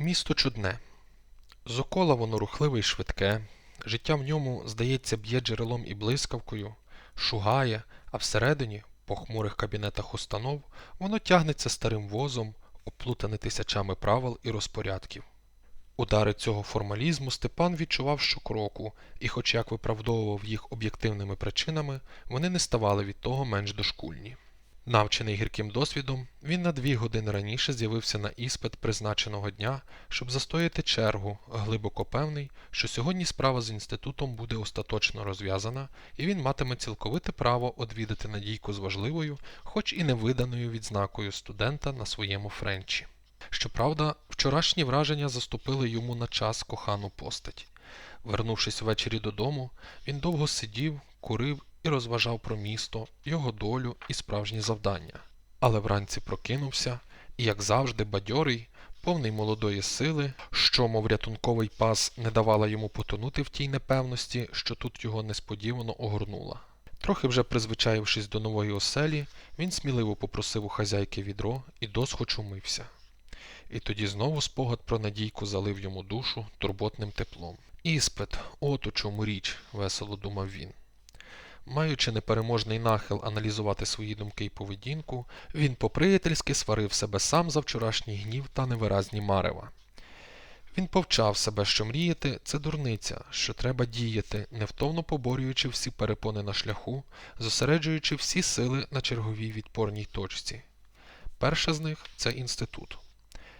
Місто чудне. Зокола воно рухливе й швидке, життя в ньому, здається, б'є джерелом і блискавкою, шугає, а всередині, по хмурих кабінетах установ, воно тягнеться старим возом, оплутане тисячами правил і розпорядків. Удари цього формалізму Степан відчував щокроку, і хоч як виправдовував їх об'єктивними причинами, вони не ставали від того менш дошкульні. Навчений гірким досвідом, він на дві години раніше з'явився на іспит призначеного дня, щоб застояти чергу, глибоко певний, що сьогодні справа з інститутом буде остаточно розв'язана, і він матиме цілковите право одвідати Надійку з важливою, хоч і невиданою відзнакою студента на своєму френчі. Щоправда, вчорашні враження заступили йому на час кохану постать. Вернувшись ввечері додому, він довго сидів, курив і розважав про місто, його долю і справжні завдання. Але вранці прокинувся і, як завжди, бадьорий, повний молодої сили, що, мов рятунковий пас, не давала йому потонути в тій непевності, що тут його несподівано огорнула. Трохи вже призвичаївшись до нової оселі, він сміливо попросив у хазяйки відро і досхоч умився. І тоді знову спогад про надійку залив йому душу турботним теплом. Іспит, от у чому річ, весело думав він. Маючи непереможний нахил аналізувати свої думки й поведінку, він по-приятельськи сварив себе сам за вчорашній гнів та невиразні марева. Він повчав себе, що мріяти це дурниця, що треба діяти, невтомно поборюючи всі перепони на шляху, зосереджуючи всі сили на черговій відпорній точці. Перша з них це інститут.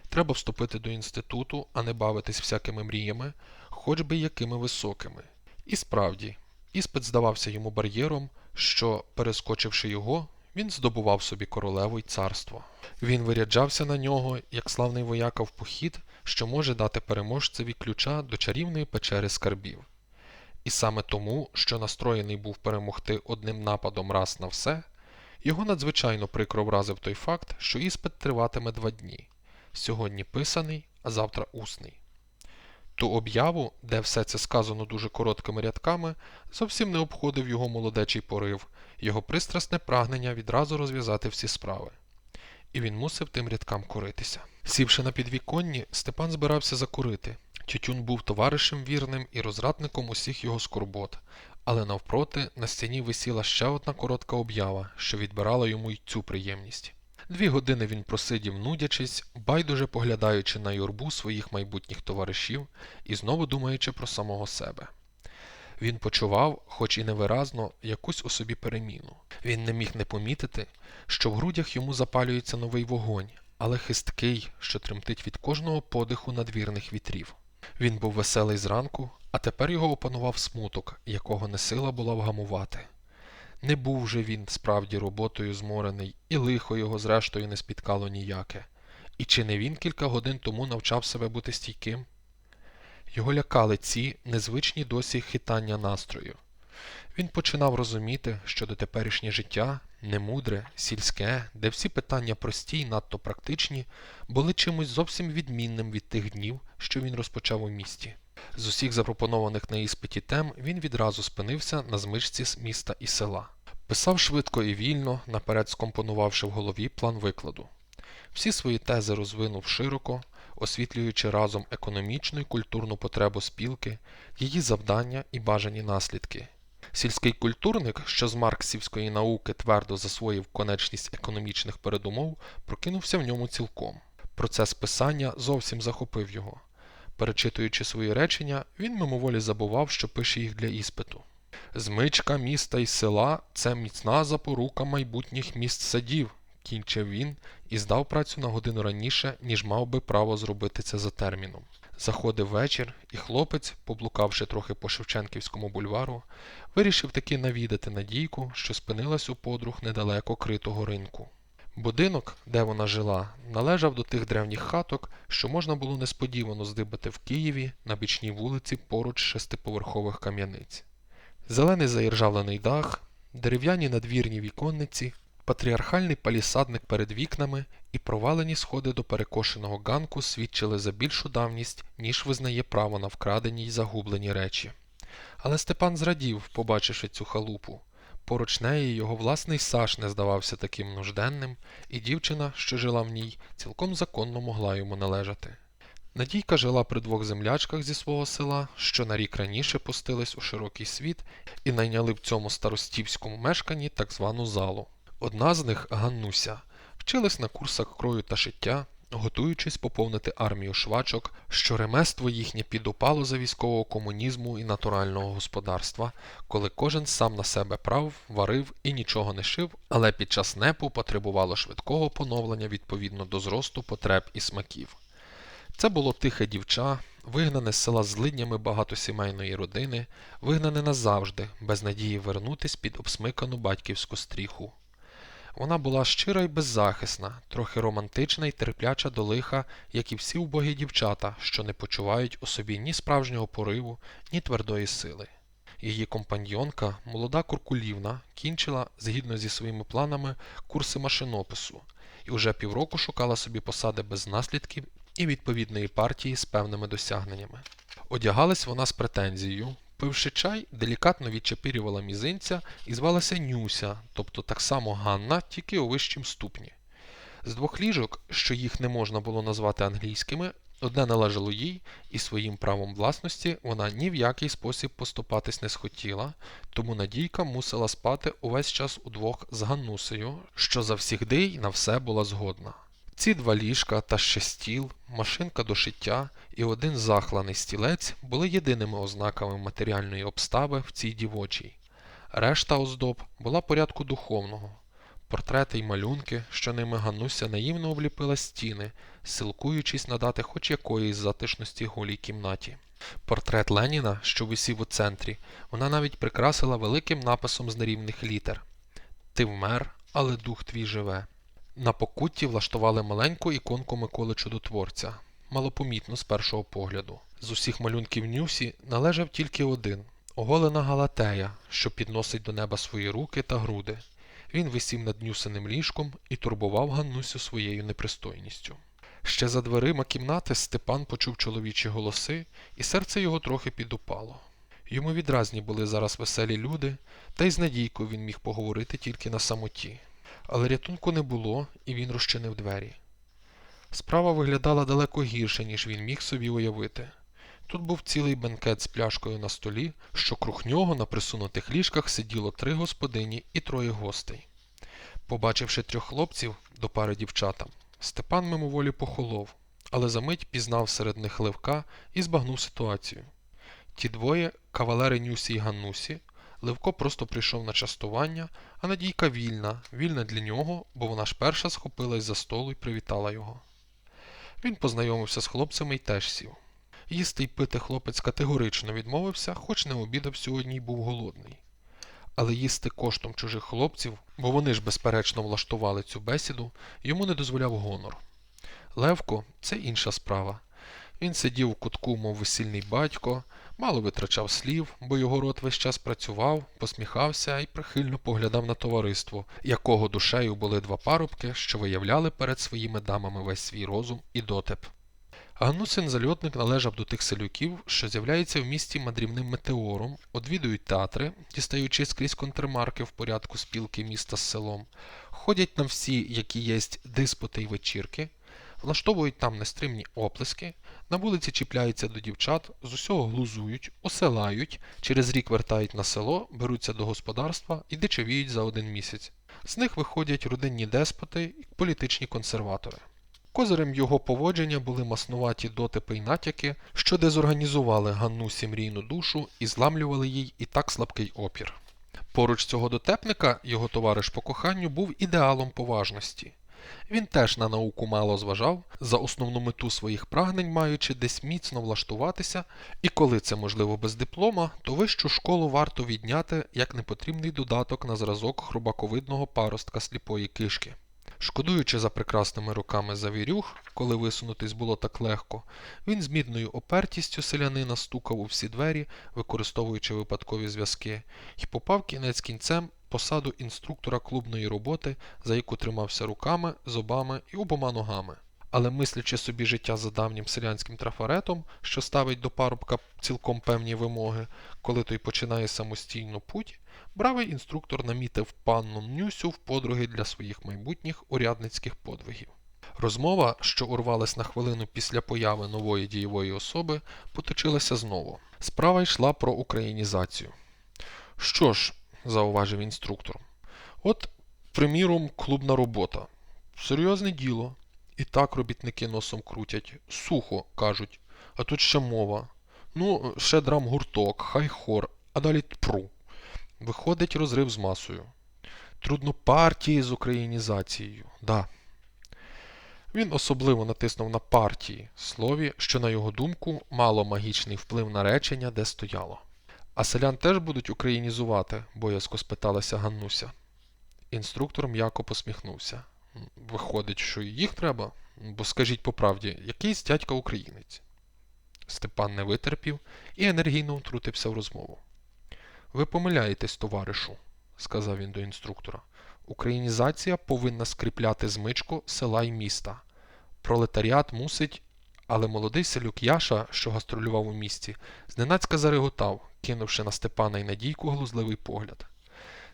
Треба вступити до інституту, а не бавитись всякими мріями, хоч би якими високими. І справді, іспит здавався йому бар'єром, що, перескочивши його, він здобував собі королеву й царство. Він виряджався на нього, як славний вояка в похід, що може дати переможцеві ключа до чарівної печери скарбів. І саме тому, що настроєний був перемогти одним нападом раз на все, його надзвичайно прикро вразив той факт, що іспит триватиме два дні сьогодні писаний, а завтра усний. Ту об'яву, де все це сказано дуже короткими рядками, зовсім не обходив його молодечий порив, його пристрасне прагнення відразу розв'язати всі справи. І він мусив тим рядкам коритися. Сівши на підвіконні, Степан збирався закурити. Тютюн був товаришем вірним і розрадником усіх його скорбот, але навпроти на стіні висіла ще одна коротка об'ява, що відбирала йому й цю приємність. Дві години він просидів, нудячись, байдуже поглядаючи на юрбу своїх майбутніх товаришів і знову думаючи про самого себе. Він почував, хоч і невиразно, якусь у собі переміну. Він не міг не помітити, що в грудях йому запалюється новий вогонь, але хисткий, що тремтить від кожного подиху надвірних вітрів. Він був веселий зранку, а тепер його опанував смуток, якого не сила була вгамувати. Не був же він справді роботою зморений, і лихо його зрештою не спіткало ніяке. І чи не він кілька годин тому навчав себе бути стійким? Його лякали ці незвичні досі хитання настрою. Він починав розуміти, що дотеперішнє життя, немудре, сільське, де всі питання прості й надто практичні, були чимось зовсім відмінним від тих днів, що він розпочав у місті. З усіх запропонованих на іспиті тем він відразу спинився на змичці з міста і села. Писав швидко і вільно, наперед скомпонувавши в голові план викладу. Всі свої тези розвинув широко, освітлюючи разом економічну і культурну потребу спілки, її завдання і бажані наслідки. Сільський культурник, що з марксівської науки твердо засвоїв конечність економічних передумов, прокинувся в ньому цілком. Процес писання зовсім захопив його. Перечитуючи свої речення, він мимоволі забував, що пише їх для іспиту. Змичка міста і села це міцна запорука майбутніх міст садів, кінчив він і здав працю на годину раніше, ніж мав би право зробити це за терміном. Заходив вечір, і хлопець, поблукавши трохи по Шевченківському бульвару, вирішив таки навідати Надійку, що спинилась у подруг недалеко критого ринку. Будинок, де вона жила, належав до тих древніх хаток, що можна було несподівано здибати в Києві на бічній вулиці поруч шестиповерхових кам'яниць. Зелений заіржавлений дах, дерев'яні надвірні віконниці, патріархальний палісадник перед вікнами і провалені сходи до перекошеного ганку свідчили за більшу давність, ніж визнає право на вкрадені й загублені речі. Але Степан зрадів, побачивши цю халупу. Поруч неї його власний Саш не здавався таким нужденним, і дівчина, що жила в ній, цілком законно могла йому належати. Надійка жила при двох землячках зі свого села, що на рік раніше пустились у широкий світ і найняли в цьому старостівському мешканні так звану залу. Одна з них, Ганнуся, вчилась на курсах крою та шиття, готуючись поповнити армію швачок, що ремество їхнє підупало за військового комунізму і натурального господарства, коли кожен сам на себе прав, варив і нічого не шив, але під час непу потребувало швидкого поновлення відповідно до зросту потреб і смаків. Це було тихе дівча, вигнане з села злиднями багатосімейної родини, вигнане назавжди, без надії вернутись під обсмикану батьківську стріху. Вона була щира й беззахисна, трохи романтична й терпляча до лиха, як і всі убогі дівчата, що не почувають у собі ні справжнього пориву, ні твердої сили. Її компаньйонка, молода Куркулівна, кінчила, згідно зі своїми планами, курси машинопису і вже півроку шукала собі посади без наслідків і відповідної партії з певними досягненнями. Одягалась вона з претензією, пивши чай, делікатно відчепирювала мізинця і звалася Нюся, тобто так само Ганна, тільки у вищім ступні. З двох ліжок, що їх не можна було назвати англійськими, одне належало їй, і своїм правом власності вона ні в який спосіб поступатись не схотіла, тому Надійка мусила спати увесь час удвох з Ганнусею, що завсігди й на все була згодна. Ці два ліжка та ще стіл, машинка до шиття і один захланий стілець були єдиними ознаками матеріальної обстави в цій дівочій. Решта оздоб була порядку духовного. Портрети й малюнки, що ними Ганнуся наївно обліпила стіни, силкуючись надати хоч якоїсь затишності голій кімнаті. Портрет Леніна, що висів у центрі, вона навіть прикрасила великим написом з нерівних літер Ти вмер, але дух твій живе. На покутті влаштували маленьку іконку Миколи Чудотворця, малопомітну з першого погляду. З усіх малюнків Нюсі належав тільки один оголена Галатея, що підносить до неба свої руки та груди. Він висів над нюсиним ліжком і турбував Ганнусю своєю непристойністю. Ще за дверима кімнати Степан почув чоловічі голоси, і серце його трохи підупало. Йому відразні були зараз веселі люди, та й з Надійкою він міг поговорити тільки на самоті. Але рятунку не було, і він розчинив двері. Справа виглядала далеко гірше, ніж він міг собі уявити. Тут був цілий бенкет з пляшкою на столі, що круг нього на присунутих ліжках сиділо три господині і троє гостей. Побачивши трьох хлопців до пари дівчатам, Степан мимоволі похолов, але за мить пізнав серед них Левка і збагнув ситуацію. Ті двоє кавалери Нюсі й Ганнусі, Левко просто прийшов на частування, а Надійка вільна, вільна для нього, бо вона ж перша схопилась за столу і привітала його. Він познайомився з хлопцями й теж сів. Їсти й пити хлопець категорично відмовився, хоч не обідав сьогодні й був голодний. Але їсти коштом чужих хлопців, бо вони ж безперечно влаштували цю бесіду, йому не дозволяв гонор. Левко це інша справа. Він сидів у кутку, мов весільний батько, мало витрачав слів, бо його рот весь час працював, посміхався і прихильно поглядав на товариство, якого душею були два парубки, що виявляли перед своїми дамами весь свій розум і дотеп. Ганнусин зальотник належав до тих селюків, що з'являються в місті мандрівним метеором, одвідують театри, дістаючи скрізь контрмарки в порядку спілки міста з селом, ходять на всі, які єсть диспути й вечірки, влаштовують там нестримні оплески, на вулиці чіпляються до дівчат, з усього глузують, оселають, через рік вертають на село, беруться до господарства і дичавіють за один місяць. З них виходять родинні деспоти і політичні консерватори. Козирем його поводження були маснуваті дотипи й натяки, що дезорганізували Ганнусі мрійну душу і зламлювали їй і так слабкий опір. Поруч цього дотепника його товариш по коханню був ідеалом поважності. Він теж на науку мало зважав, за основну мету своїх прагнень маючи десь міцно влаштуватися, і коли це можливо без диплома, то вищу школу варто відняти як непотрібний додаток на зразок хрубаковидного паростка сліпої кишки. Шкодуючи за прекрасними руками завірюх, коли висунутись було так легко, він з мідною опертістю селянина стукав у всі двері, використовуючи випадкові зв'язки, і попав кінець кінцем посаду інструктора клубної роботи, за яку тримався руками, зубами і обома ногами. Але мислячи собі життя за давнім селянським трафаретом, що ставить до парубка цілком певні вимоги, коли той починає самостійну путь, бравий інструктор намітив панну Нюсю в подруги для своїх майбутніх урядницьких подвигів. Розмова, що урвалась на хвилину після появи нової дієвої особи, поточилася знову. Справа йшла про українізацію. Що ж, зауважив інструктор, от, приміром, клубна робота. Серйозне діло. І так робітники носом крутять. Сухо, кажуть, а тут ще мова. Ну, ще драмгурток, хай хор, а далі тпру. Виходить розрив з масою. Трудно партії з українізацією. Да. Він особливо натиснув на партії слові, що, на його думку, мало магічний вплив на речення, де стояло. А селян теж будуть українізувати? боязко спиталася Ганнуся. Інструктор м'яко посміхнувся. Виходить, що їх треба? Бо скажіть по правді, якийсь дядька українець. Степан не витерпів і енергійно втрутився в розмову. Ви помиляєтесь, товаришу, сказав він до інструктора. Українізація повинна скріпляти змичку села і міста. Пролетаріат мусить, але молодий селюк Яша, що гастролював у місті, зненацька зареготав, кинувши на Степана і Надійку глузливий погляд.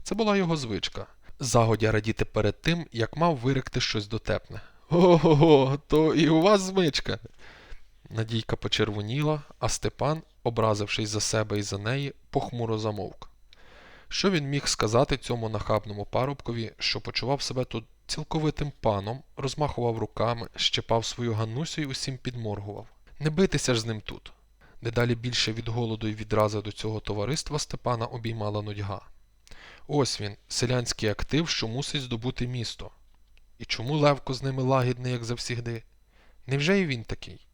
Це була його звичка загодя радіти перед тим, як мав виректи щось дотепне. Ого, то і у вас змичка. Надійка почервоніла, а Степан, образившись за себе і за неї, похмуро замовк. Що він міг сказати цьому нахабному парубкові, що почував себе тут цілковитим паном, розмахував руками, щепав свою Ганнусю і усім підморгував. Не битися ж з ним тут. Дедалі більше від голоду і відрази до цього товариства Степана обіймала нудьга. Ось він, селянський актив, що мусить здобути місто. І чому Левко з ними лагідний, як завсігди? Невже і він такий?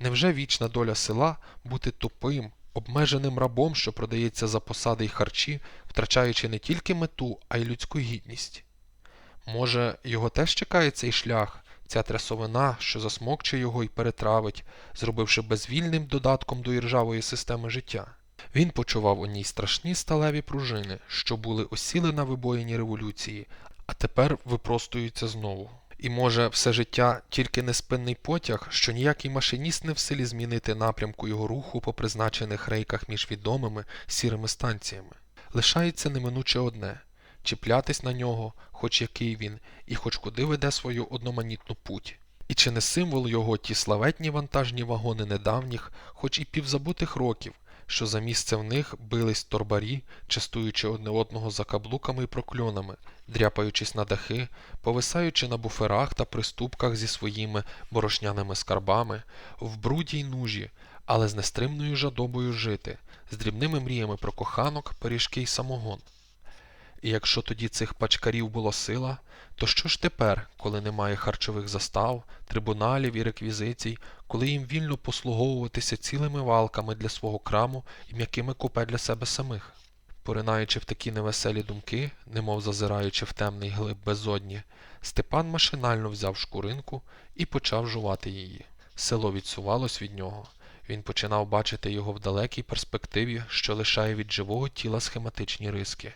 Невже вічна доля села бути тупим, обмеженим рабом, що продається за посади й харчі, втрачаючи не тільки мету, а й людську гідність? Може, його теж чекає цей шлях, ця трясовина, що засмокче його і перетравить, зробивши безвільним додатком до іржавої системи життя? Він почував у ній страшні сталеві пружини, що були осіли на вибоїні революції, а тепер випростуються знову. І може все життя тільки неспинний потяг, що ніякий машиніст не в силі змінити напрямку його руху по призначених рейках між відомими сірими станціями. Лишається неминуче одне чіплятись на нього, хоч який він, і хоч куди веде свою одноманітну путь. І чи не символ його ті славетні вантажні вагони недавніх, хоч і півзабутих років, що за місце в них бились торбарі, частуючи одне одного за каблуками і прокльонами, дряпаючись на дахи, повисаючи на буферах та приступках зі своїми борошняними скарбами, в бруді й нужі, але з нестримною жадобою жити, з дрібними мріями про коханок, пиріжки й самогон. І якщо тоді цих пачкарів було сила, то що ж тепер, коли немає харчових застав, трибуналів і реквізицій, коли їм вільно послуговуватися цілими валками для свого краму і м'якими купе для себе самих? Поринаючи в такі невеселі думки, немов зазираючи в темний глиб безодні, Степан машинально взяв шкуринку і почав жувати її. Село відсувалось від нього. Він починав бачити його в далекій перспективі, що лишає від живого тіла схематичні риски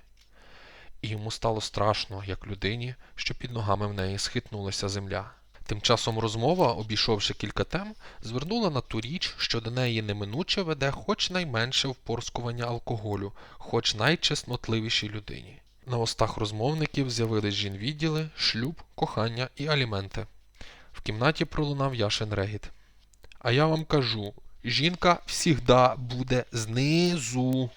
і йому стало страшно, як людині, що під ногами в неї схитнулася земля. Тим часом розмова, обійшовши кілька тем, звернула на ту річ, що до неї неминуче веде хоч найменше впорскування алкоголю, хоч найчеснотливішій людині. На устах розмовників з'явились жінвідділи, шлюб, кохання і аліменти. В кімнаті пролунав Яшин регіт. А я вам кажу, жінка всігда буде знизу.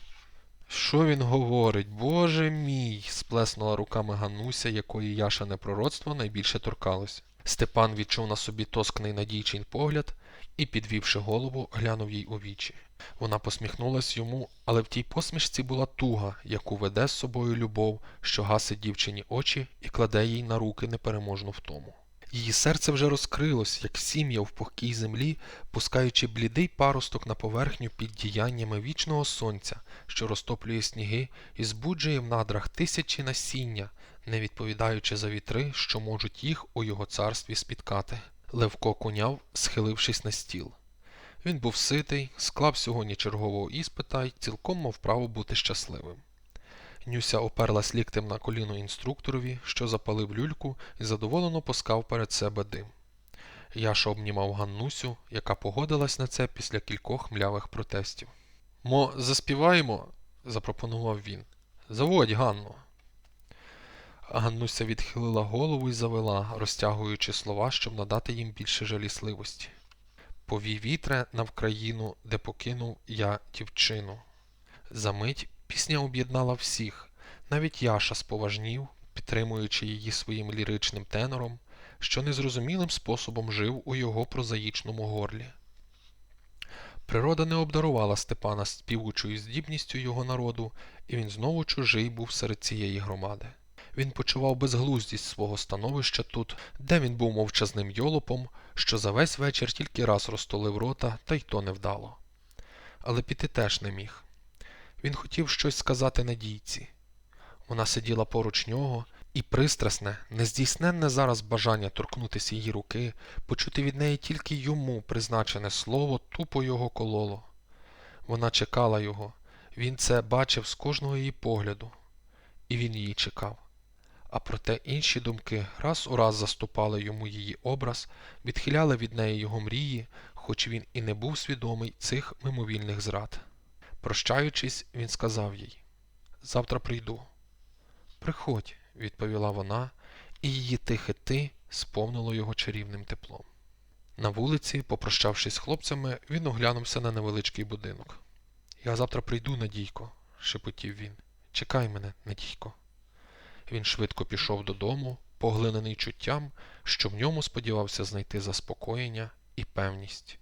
Що він говорить? Боже мій. сплеснула руками Гануся, якої Яшине пророцтво найбільше торкалось. Степан відчув на собі тоскний надійчин погляд і, підвівши голову, глянув їй у вічі. Вона посміхнулась йому, але в тій посмішці була туга, яку веде з собою любов, що гасить дівчині очі і кладе їй на руки непереможну втому. Її серце вже розкрилось, як сім'я в пухкій землі, пускаючи блідий паросток на поверхню під діяннями вічного сонця, що розтоплює сніги і збуджує в надрах тисячі насіння, не відповідаючи за вітри, що можуть їх у його царстві спіткати. Левко куняв, схилившись на стіл. Він був ситий, склав сьогодні чергового іспита й цілком мав право бути щасливим. Нюся оперлась ліктем на коліно інструкторові, що запалив люльку і задоволено пускав перед себе дим. Яша обнімав Ганнусю, яка погодилась на це після кількох млявих протестів. Мо, заспіваємо? запропонував він. Заводь, Ганно. Ганнуся відхилила голову і завела, розтягуючи слова, щоб надати їм більше жалісливості. Повій вітре на Вкраїну, де покинув я дівчину. Замить пісня об'єднала всіх, навіть Яша споважнів, підтримуючи її своїм ліричним тенором, що незрозумілим способом жив у його прозаїчному горлі. Природа не обдарувала Степана співучою здібністю його народу, і він знову чужий був серед цієї громади. Він почував безглуздість свого становища тут, де він був мовчазним йолопом, що за весь вечір тільки раз розтулив рота, та й то невдало. Але піти теж не міг. Він хотів щось сказати надійці. Вона сиділа поруч нього, і пристрасне, нездійсненне зараз бажання торкнутися її руки, почути від неї тільки йому призначене слово тупо його кололо. Вона чекала його, він це бачив з кожного її погляду, і він її чекав. А проте інші думки раз у раз заступали йому її образ, відхиляли від неї його мрії, хоч він і не був свідомий цих мимовільних зрад. Прощаючись, він сказав їй Завтра прийду. Приходь, відповіла вона, і її тихе ти сповнило його чарівним теплом. На вулиці, попрощавшись з хлопцями, він оглянувся на невеличкий будинок. Я завтра прийду, Надійко, шепотів він. Чекай мене, Надійко. Він швидко пішов додому, поглинений чуттям, що в ньому сподівався знайти заспокоєння і певність.